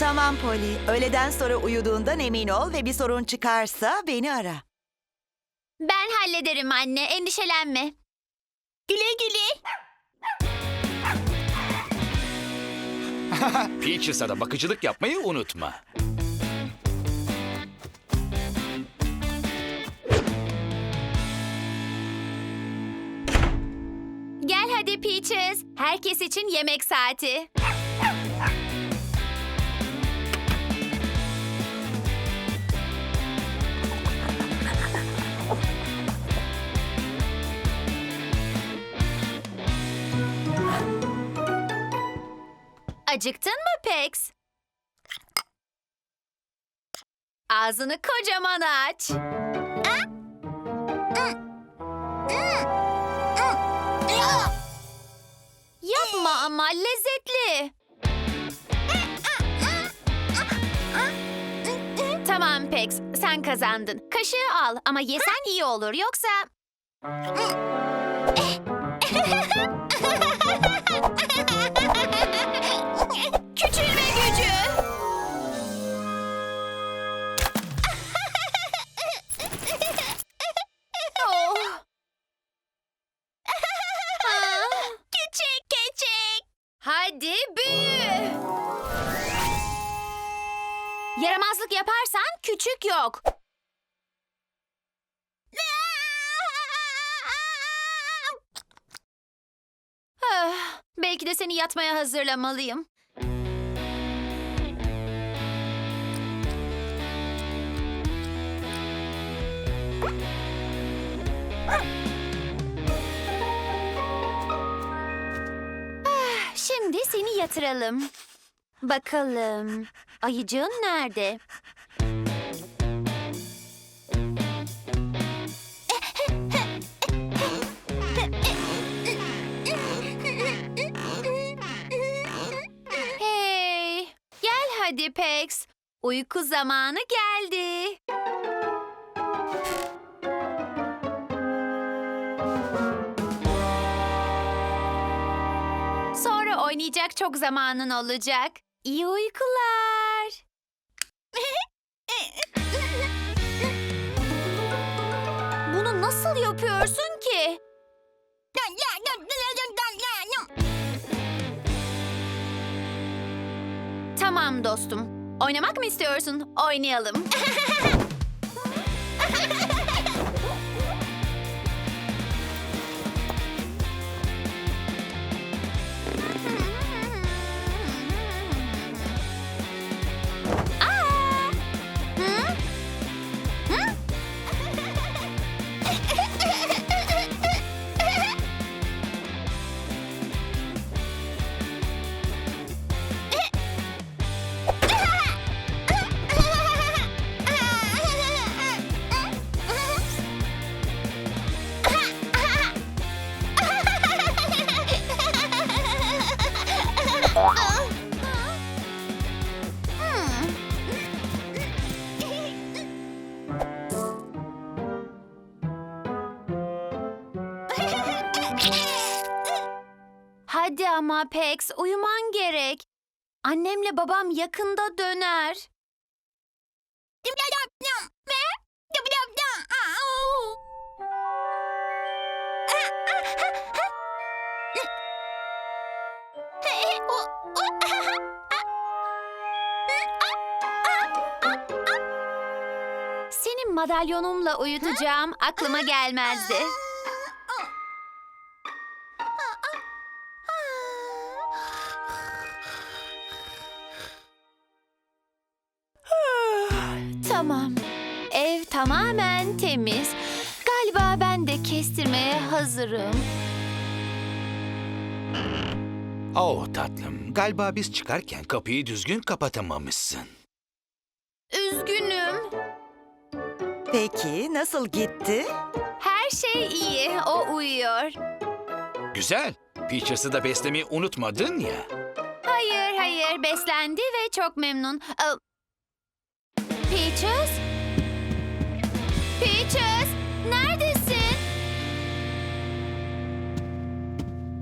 Tamam Polly. Öğleden sonra uyuduğundan emin ol ve bir sorun çıkarsa beni ara. Ben hallederim anne, endişelenme. Güle güle. Peaches'a da bakıcılık yapmayı unutma. Gel hadi Peaches. Herkes için yemek saati. Acıktın mı Pex? Ağzını kocaman aç. Yapma ama lezzetli. Tamam Pex, sen kazandın. Kaşığı al ama yesen iyi olur yoksa... Küçülme gücü. oh. Ah, Küçük küçük. Hadi büyü. Yaramazlık yaparsan küçük yok. Belki de seni yatmaya hazırlamalıyım. Ah, Şimdi seni yatıralım. Bakalım. Ayıcığın nerede? Hadi Pex. Uyku zamanı geldi. Sonra oynayacak çok zamanın olacak. İyi uykular. Bunu nasıl yapıyorsun ki? Dostum. Oynamak mı istiyorsun? Oynayalım. Hadi ama Pex, uyuman gerek. Annemle babam yakında döner. Senin madalyonumla uyutacağım aklıma gelmezdi. Tamamen temiz. Galiba ben de kestirmeye hazırım. Oh tatlım, galiba biz çıkarken kapıyı düzgün kapatamamışsın. Üzgünüm. Peki nasıl gitti? Her şey iyi. O uyuyor. Güzel. Peaches'ı da beslemeyi unutmadın ya. Hayır, hayır. Beslendi ve çok memnun. Aa, Peaches? Peaches,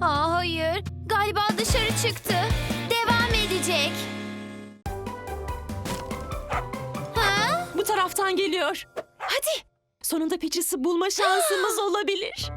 Aa, hayır. Galiba dışarı çıktı. Devam edecek. taraftan geliyor. Hadi. Sonunda Peaches'ı bulma şansımız olabilir.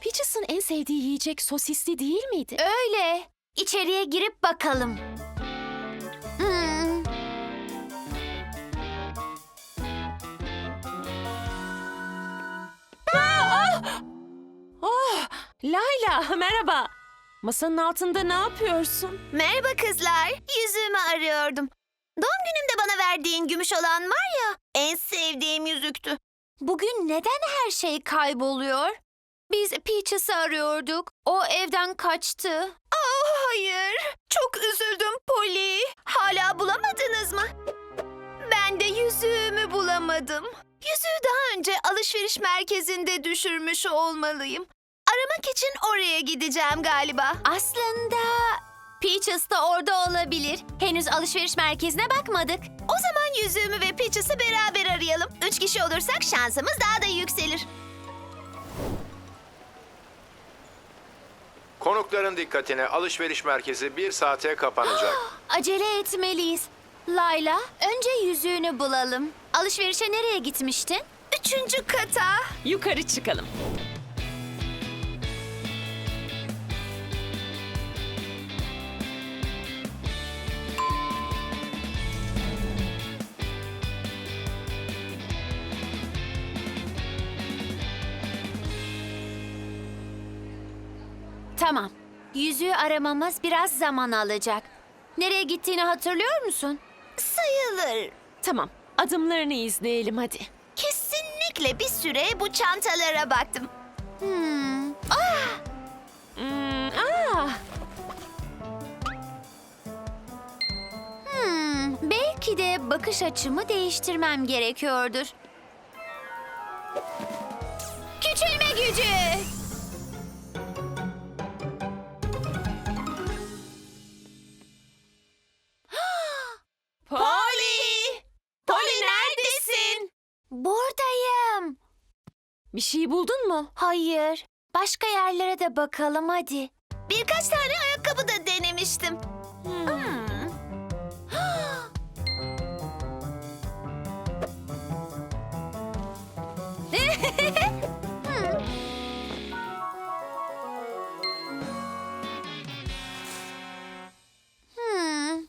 Peaches'ın en sevdiği yiyecek sosisli değil miydi? Öyle. İçeriye girip bakalım. Hmm, Layla merhaba. Masanın altında ne yapıyorsun? Merhaba kızlar. Yüzüğümü arıyordum. Doğum günümde bana verdiğin gümüş olan var ya, en sevdiğim yüzüktü. bugün neden her şey kayboluyor? Biz Peaches'ı arıyorduk. O evden kaçtı. Oh hayır. Çok üzüldüm Polly. Hala bulamadınız mı? Ben de yüzüğümü bulamadım. Yüzüğü daha önce alışveriş merkezinde düşürmüş olmalıyım. Aramak için oraya gideceğim galiba. Aslında Peaches da orada olabilir. Henüz alışveriş merkezine bakmadık. O zaman yüzüğümü ve Peaches'ı beraber arayalım. Üç kişi olursak şansımız daha da yükselir. Konukların dikkatine alışveriş merkezi bir saate kapanacak. Acele etmeliyiz. Layla, önce yüzüğünü bulalım. Alışverişe nereye gitmiştin? Üçüncü kata. Yukarı çıkalım. Tamam. Yüzüğü aramamız biraz zaman alacak. Nereye gittiğini hatırlıyor musun? Sayılır. Tamam, adımlarını izleyelim hadi. Kesinlikle bir süre bu çantalara baktım. Hmm. Hmm, aa, Hmm, belki de bakış açımı değiştirmem gerekiyordur. Küçülme gücü. Bir şey buldun mu? Hayır. Başka yerlere de bakalım hadi. Birkaç tane ayakkabı da denemiştim. Hmm. Hmm.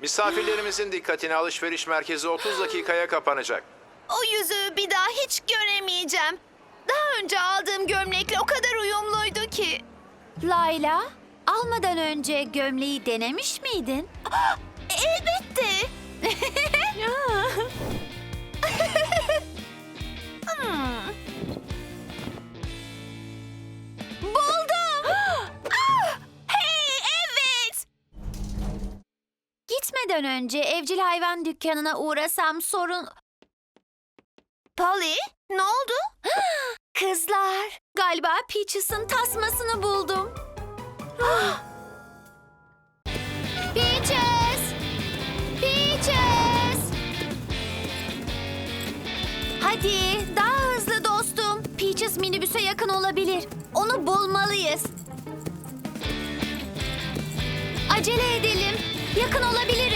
Misafirlerimizin dikkatine alışveriş merkezi 30 dakikaya kapanacak. O yüzüğü bir daha hiç göremeyeceğim. Daha önce aldığım gömlekle o kadar uyumluydu ki. Layla, almadan önce gömleği denemiş miydin? Elbette. Hmm. Buldum. Ah! hey evet. Gitmeden önce evcil hayvan dükkanına uğrasam sorun... Polly ne oldu? Kızlar, galiba Peaches'ın tasmasını buldum. Peaches! Peaches! Hadi, daha hızlı dostum. Peaches minibüse yakın olabilir. Onu bulmalıyız. Acele edelim. Yakın olabiliriz.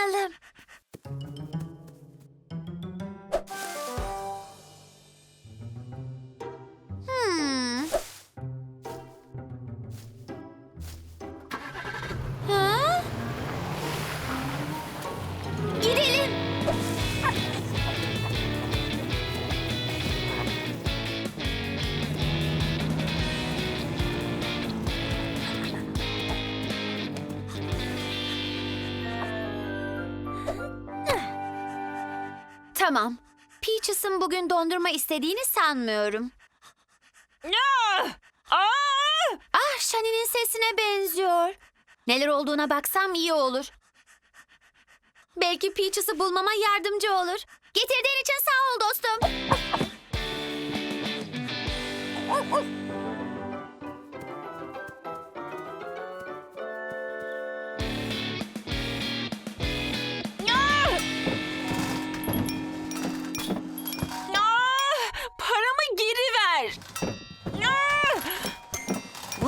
Tırmanalım. Peaches'ın bugün dondurma istediğini sanmıyorum. Ah, Shani'nin sesine benziyor. Neler olduğuna baksam iyi olur. Belki Peaches'ı bulmama yardımcı olur. Getirdiğin için sağ ol dostum.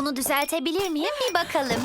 Bunu düzeltebilir miyim bir bakalım.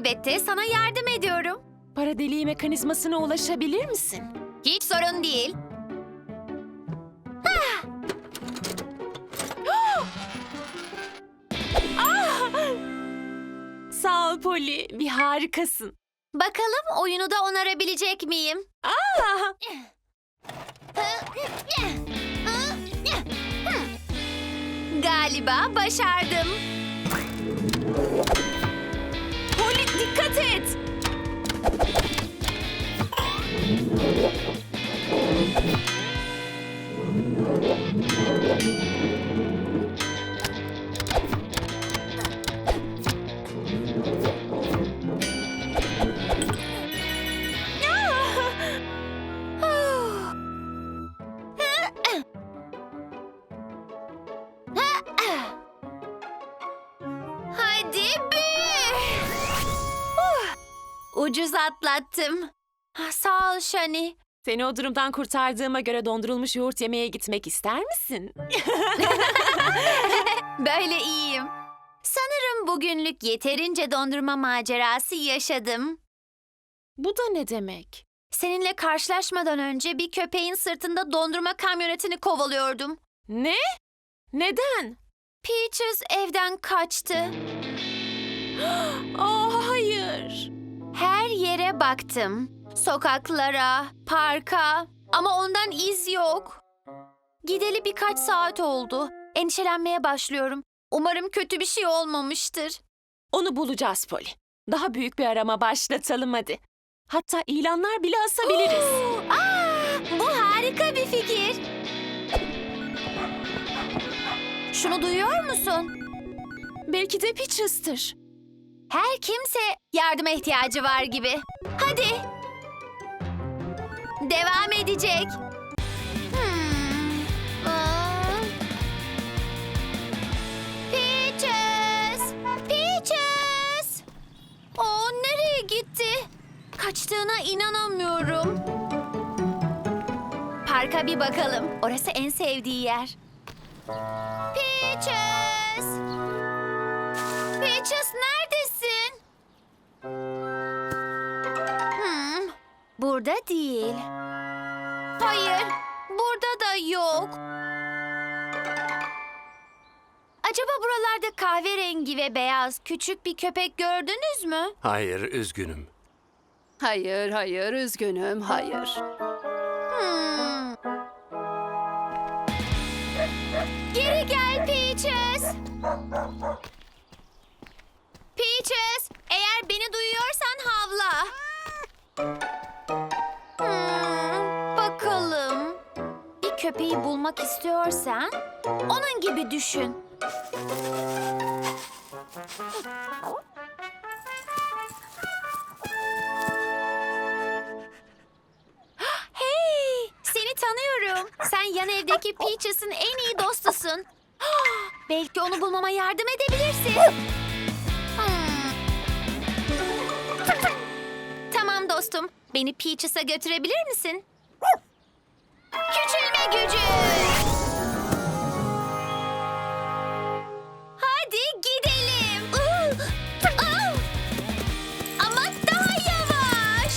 Elbette sana yardım ediyorum. Para deliği mekanizmasına ulaşabilir misin? Hiç sorun değil. Sağ ol Polly, bir harikasın. Bakalım oyunu da onarabilecek miyim? Ah, Galiba başardım. Atlattım. Ah, Sağ ol Shani. Seni o durumdan kurtardığıma göre dondurulmuş yoğurt yemeye gitmek ister misin? Böyle iyiyim. Sanırım bugünlük yeterince dondurma macerası yaşadım. Bu da ne demek? Seninle karşılaşmadan önce bir köpeğin sırtında dondurma kamyonetini kovalıyordum. Ne? Neden? Peaches evden kaçtı. Oh hayır. Yere baktım. Sokaklara, parka ama ondan iz yok. Gideli birkaç saat oldu. Endişelenmeye başlıyorum. Umarım kötü bir şey olmamıştır. Onu bulacağız Polly. Daha büyük bir arama başlatalım hadi. Hatta ilanlar bile asabiliriz. Aa, bu harika bir fikir. Şunu duyuyor musun? Belki de Peaches'tır. Her kimse yardıma ihtiyacı var gibi. Hadi. Devam edecek. Hmm. Peaches! Peaches! O nereye gitti? Kaçtığına inanamıyorum. Parka bir bakalım. Orası en sevdiği yer. Peaches! Peaches neredesin? Burada değil. Hayır, burada da yok. Acaba buralarda kahverengi ve beyaz küçük bir köpek gördünüz mü? Hayır, üzgünüm. Hayır, hayır, üzgünüm, hayır. Hmm. Geri gel Peaches. Peaches, eğer beni duyuyorsan havla. Köpeği bulmak istiyorsan onun gibi düşün. Hey, seni tanıyorum. Sen yan evdeki Peaches'ın en iyi dostusun. Belki onu bulmama yardım edebilirsin. Hmm. Tamam dostum. Beni Peaches'a götürebilir misin? Büyüme gücü. Hadi gidelim. Ama daha yavaş.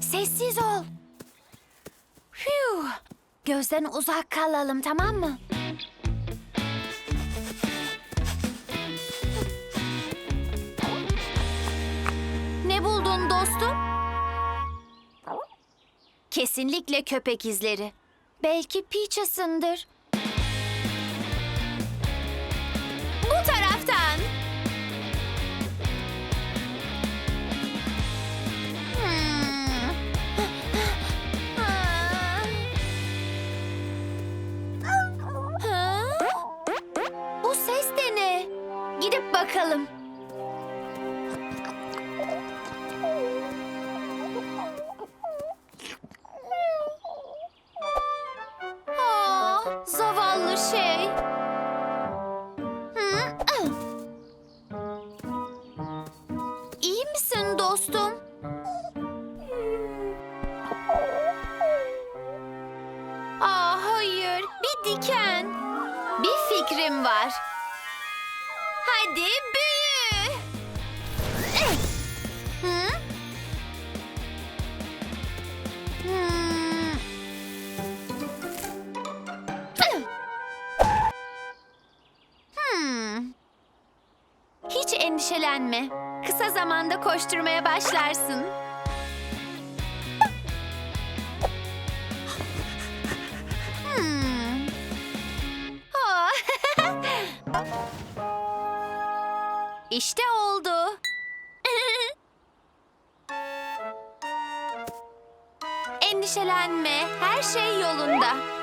Sessiz ol. Gözden uzak kalalım tamam mı? Dostum? Kesinlikle köpek izleri. Belki Peaches'ındır. Koşturmaya başlarsın. Hmm. Aa. işte oldu. Endişelenme, her şey yolunda.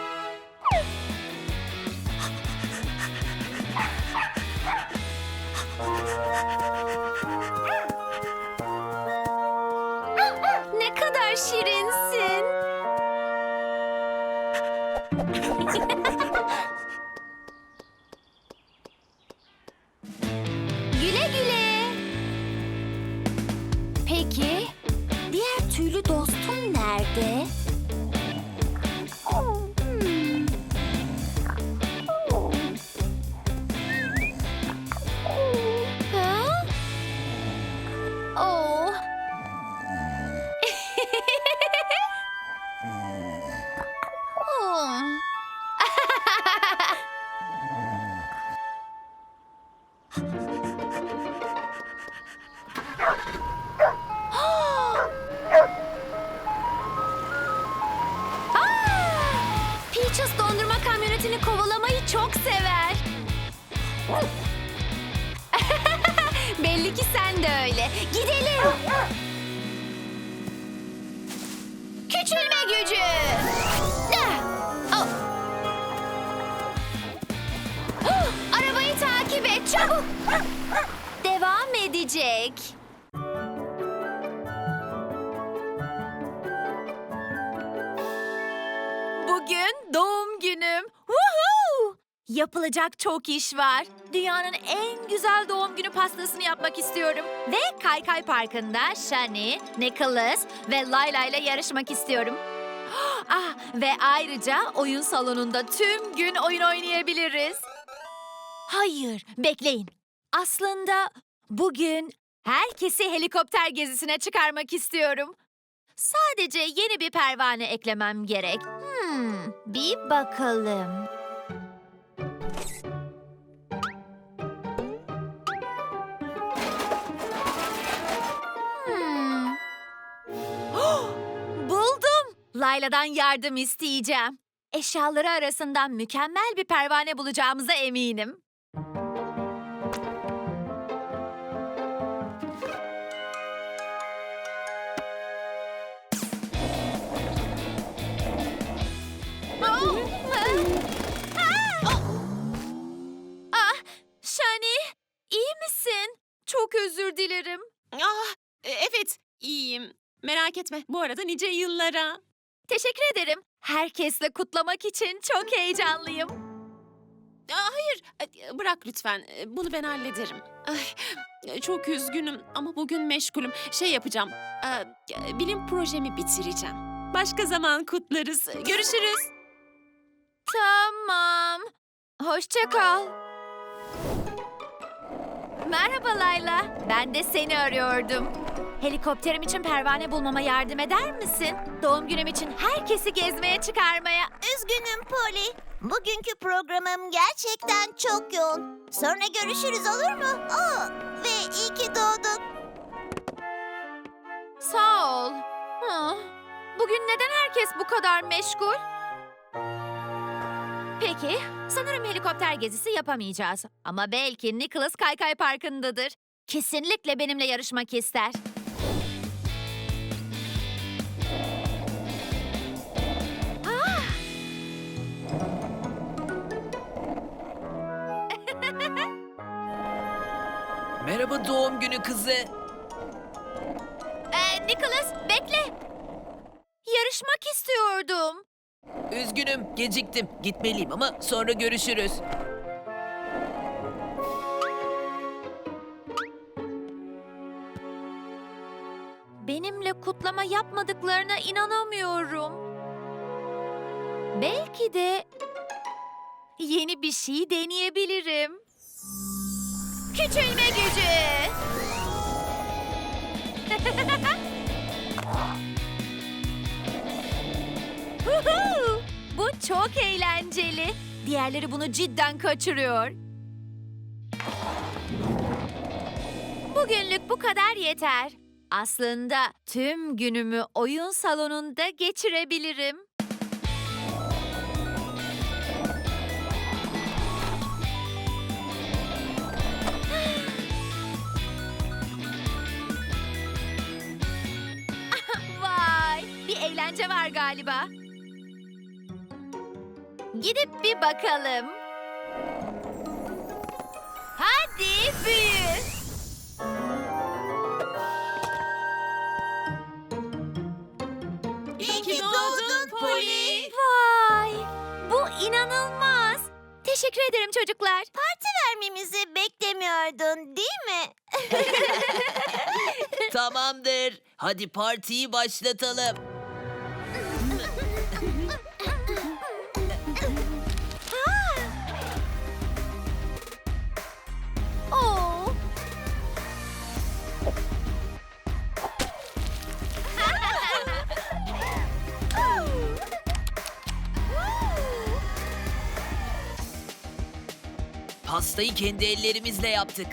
Gücü. Ah! Oh. Oh, Arabayı takip et çabuk. Devam edecek. Bugün doğum günüm. Woohoo! Yapılacak çok iş var. Dünyanın en güzel doğum günü pastasını yapmak istiyorum. Ve Kaykay Parkı'nda Shani, Nicholas ve Layla ile yarışmak istiyorum. Ah, ve ayrıca oyun salonunda tüm gün oyun oynayabiliriz. Hayır, bekleyin. Aslında bugün herkesi helikopter gezisine çıkarmak istiyorum. Sadece yeni bir pervane eklemem gerek. Hmm, bir bakalım. Layla'dan yardım isteyeceğim. Eşyaları arasından mükemmel bir pervane bulacağımıza eminim. Ah, Shani, iyi misin? Çok özür dilerim. Ah, e, evet, iyiyim. Merak etme, bu arada nice yıllara. Teşekkür ederim. Herkesle kutlamak için çok heyecanlıyım. Aa, hayır, e, bırak lütfen. E, Bunu ben hallederim. Ay, e, çok üzgünüm ama bugün meşgulüm. Şey yapacağım, bilim projemi bitireceğim. Başka zaman kutlarız. Görüşürüz. Tamam. Hoşça kal. Merhaba Layla. Ben de seni arıyordum. Helikopterim için pervane bulmama yardım eder misin? Doğum günüm için herkesi gezmeye çıkarmaya. Üzgünüm Polly. Bugünkü programım gerçekten çok yoğun. Sonra görüşürüz olur mu? Aa, ve iyi ki doğdun. Sağ ol. Ah, Bugün neden herkes bu kadar meşgul? Peki, sanırım helikopter gezisi yapamayacağız. Ama belki Nicholas Kaykay Parkı'ndadır. Kesinlikle benimle yarışmak ister. Merhaba doğum günü kızı. Ee, Nicholas, bekle. Yarışmak istiyordum. Üzgünüm, geciktim. Gitmeliyim ama sonra görüşürüz. Benimle kutlama yapmadıklarına inanamıyorum. Belki de yeni bir şey deneyebilirim. Küçülme gücü. Bu çok eğlenceli. Diğerleri bunu cidden kaçırıyor. Bugünlük bu kadar yeter. Aslında tüm günümü oyun salonunda geçirebilirim. Bir eğlence var galiba. Gidip bir bakalım. Hadi büyü. İyi ki doğdun Polly. Vay! Bu inanılmaz. Teşekkür ederim çocuklar. Vermemizi beklemiyordun değil mi? Tamamdır. Hadi partiyi başlatalım. Pastayı kendi ellerimizle yaptık.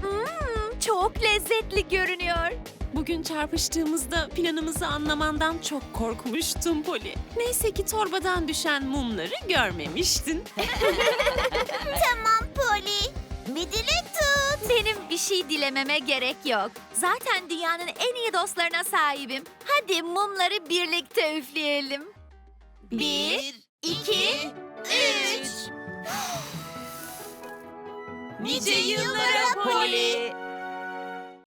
Hmm, çok lezzetli görünüyor. Bugün çarpıştığımızda planımızı anlamandan çok korkmuştum Polly. Neyse ki torbadan düşen mumları görmemiştin. Tamam Polly. Bir dilek tut. Benim bir şey dilememe gerek yok. Zaten dünyanın en iyi dostlarına sahibim. Hadi mumları birlikte üfleyelim. Bir, iki, üç. Nice yıllara Polly.